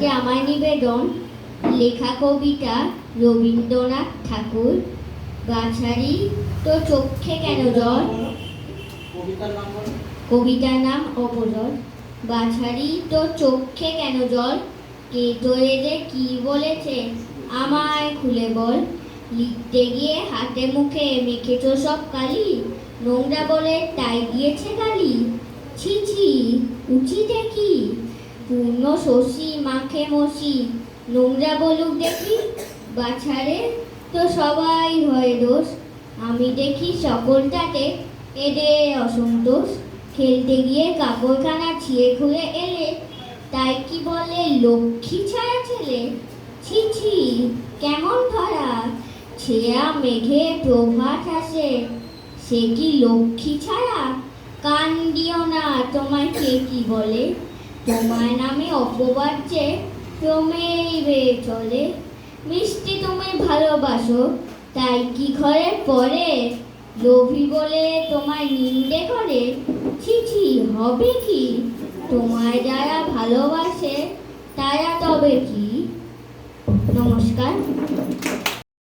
আজকে আমার নিবেদন লেখা কবিতা রবীন্দ্রনাথ ঠাকুর গাছারি তো চোখে কেন জল? কবিতার নাম অপজল বাছারি তো চোখে কেন জল? কে তোরে যে কি বলেছে? আমায় খুলে বল। লিখতে গিয়ে হাতে মুখে মেখেছ সব কালি। নোংরা বলে তাই দিয়েছে গালি। ছি ছি উচিত কি? পূর্ণ শশী, মাখে মশি। নোংরা বলুক দেখি, বাছারে তো সবাই হয় দোষ। আমি দেখি সকলটাতে এদের অসন্তোষ খেলতে গিয়ে কাপড়খানা ছিঁড়ে খুলে এলে, তাই কি বলে লক্ষ্মী ছাড়া ছেলে? ছি ছি, কেমন ধরা? ছেয়া মেঘে প্রভাত আসে। সে কি লক্ষ্মী ছাড়া? কান দিও না, তোমায় কে কি বলে? তোমার নামে অপবাদ যে ক্রমেই চলে। মিষ্টি তুমি ভালোবাসো, তাই কি ঘরে পড়ে লোভী বলে তোমায় নিন্দে করে ছি ছি হবে কি? তোমায় যারা ভালোবাসে, তারা তবে কি? নমস্কার।